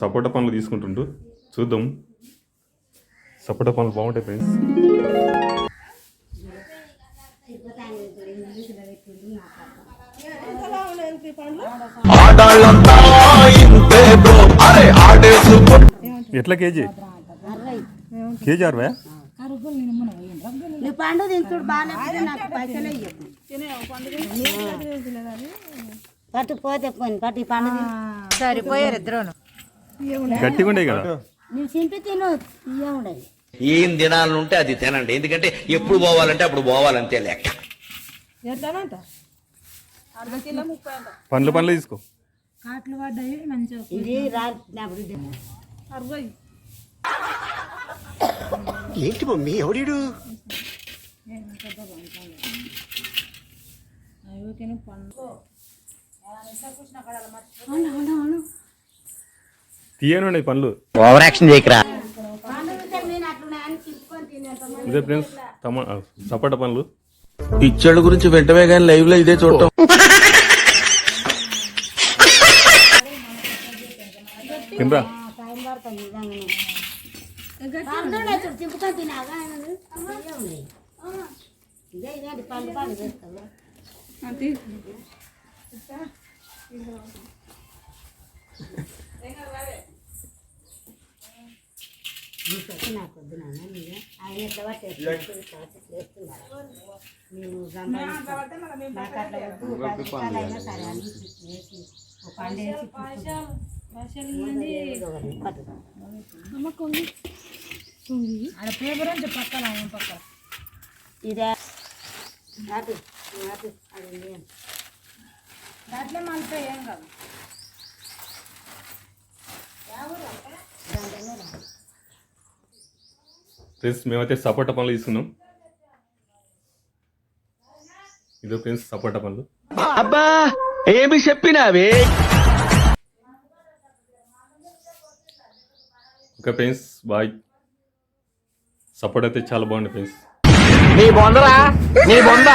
సపోటా పండ్లు తీసుకుంటుండు. చూద్దాం. సపోటా పండ్లు బాగుంటాయి ఫ్రెండ్స్ ఎట్లా కేజీ? కేజీ అరవై? నువ్వు పండు తింటుడు బాగాలేకపోతే నాకు పైసలే ఇవ్వకు పట్టు పోతే పోయి పట్టు ఈ పండు. సరిపోయారు ఇద్దరును. గట్టిగా ఉండే కదా. ఏం తినాలంటే అది తినండి. ఎందుకంటే ఎప్పుడు పోవాలంటే అప్పుడు పోవాలంతే లెక్క. పండ్లు పండ్లు తీసుకో. కాట్లు పడ్డాయి మంచిగా ఇది రాలినప్పుడు ఇది. అరవై. ఏంటి మమ్మీ పండు. తీయనుండే పండ్లు ఓవర్ యాక్షన్ చేయకరా. ఇదే ఫ్రెండ్స్ టమా సపోటా పండ్లు పిచ్చోళ్ళ గురించి వెంటనే కానీ లైవ్లో ఇదే చూడటం. తినరా. టైం చేస్తావు నాకు వద్దు నాన్న మీరు ఆయన ఎట్లా పట్టేస్తున్నారు మీరు సంపాదించాలి నాకు అట్లా వద్దు. పది రూపాయలు అయినా సరే అని వేసి ఒక పండు వేసి పట్టు ఆడ పేపర్ అంటే పక్కన పక్కన. ఇదే. అటు అటు అది. దాంట్లో మళ్ళీ ఏం కాదు. ఫ్రెండ్స్ మేమైతే సపోటా పండ్లు తీసుకున్నాం. ఇదో ఫ్రెండ్స్ సపోటా పండ్లు అబ్బా ఏమి చెప్పినావే? ఓకే ఫ్రెండ్స్ బాయ్ సపోర్ట్ అయితే చాలా బాగుంది ఫ్రెండ్స్ నీ బొందరా? నీ బొంద?